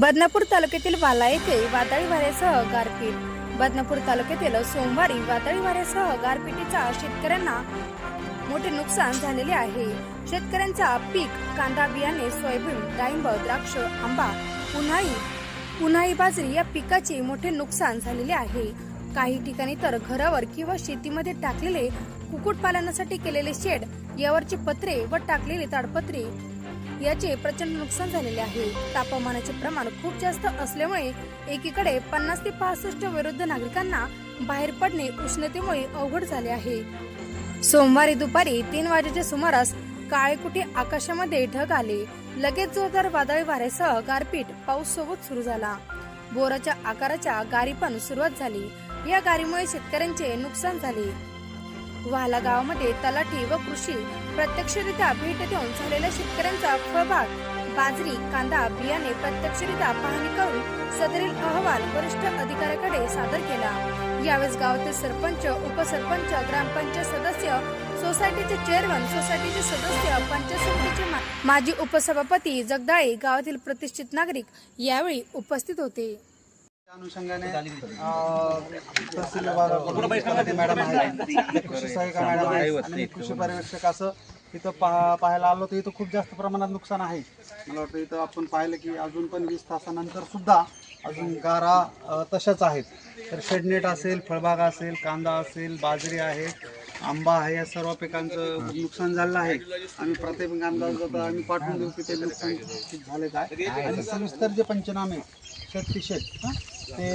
बदनापूर तालुक्यातील वाला येथे वादळी वाऱ्यासह गारपीट. बदनापूर तालुक्यातील सोमवारी वादळी वाऱ्यासह गारपिटीचा शेतकऱ्यांना मोठे नुकसान झालेले आहे. शेतकऱ्यांचा पीक कांदा बियाणे सोयाबीन डाळिंब द्राक्ष आंबा उन्हाळी उन्हाळी बाजरी या पिकाचे मोठे नुकसान झालेले आहे. काही ठिकाणी तर घरावर किंवा शेतीमध्ये टाकलेले कुक्कुटपालनासाठी केलेले शेड यावरची पत्रे व टाकलेले ताडपत्रे याचे प्रचंड नुकसान झालेले आहे. तापमानाचे प्रमाण खूप जास्त असल्यामुळे एकीकडे पन्नास ते पासष्ट विरुद्ध नागरिकांना बाहेर पडणे उष्णतेमुळे अवघड झाले आहे. सोमवारी दुपारी तीन वाजेच्या सुमारास काळेकुटे आकाशामध्ये ढग आले. लगेच जोरदार वादळी वाऱ्यासह गारपीट पाऊस सोबत सुरू झाला. बोराच्या आकाराच्या गारी पण सुरुवात झाली. या गारीमुळे शेतकऱ्यांचे नुकसान झाले. वाला गावामध्ये तलाठी व कृषी प्रत्यक्षरित्या भेट देऊन झालेल्या शेतकऱ्यांचा फळबाग बाजरी कांदा बियाणे प्रत्यक्षरित्या पाहणी करून सदरील अहवाल वरिष्ठ अधिकाऱ्याकडे सादर केला. यावेळेस गावातील सरपंच उपसरपंच ग्रामपंचायत सदस्य सोसायटीचे चेअरमन सोसायटीचे सदस्य पंचायत समितीचे मा- माजी उपसभापती जगदाळे गावातील प्रतिष्ठित नागरिक यावेळी उपस्थित होते. त्या अनुषंगाने तहसील विभागाकडून मॅडम आहेत. कृषी सहाय्यिका मॅडम आहेत आणि मी कृषी पर्यवेक्षक असं इथं पहा पाहायला आलो तर इथं खूप जास्त प्रमाणात नुकसान आहे. मला वाटतं इथं आपण पाहिलं की अजून पण वीस तासानंतर सुद्धा अजून गारा तशाच आहेत. तर शेडनेट असेल फळबाग असेल कांदा असेल बाजरी आहे आंबा आहे या सर्व पिकांचं नुकसान झालेलं आहे. आम्ही प्राथमिक अंदाज आम्ही पाठवून देऊ की ते नुकसान झाले काय आणि सविस्तर जे पंचनामे शेतकी शेत ते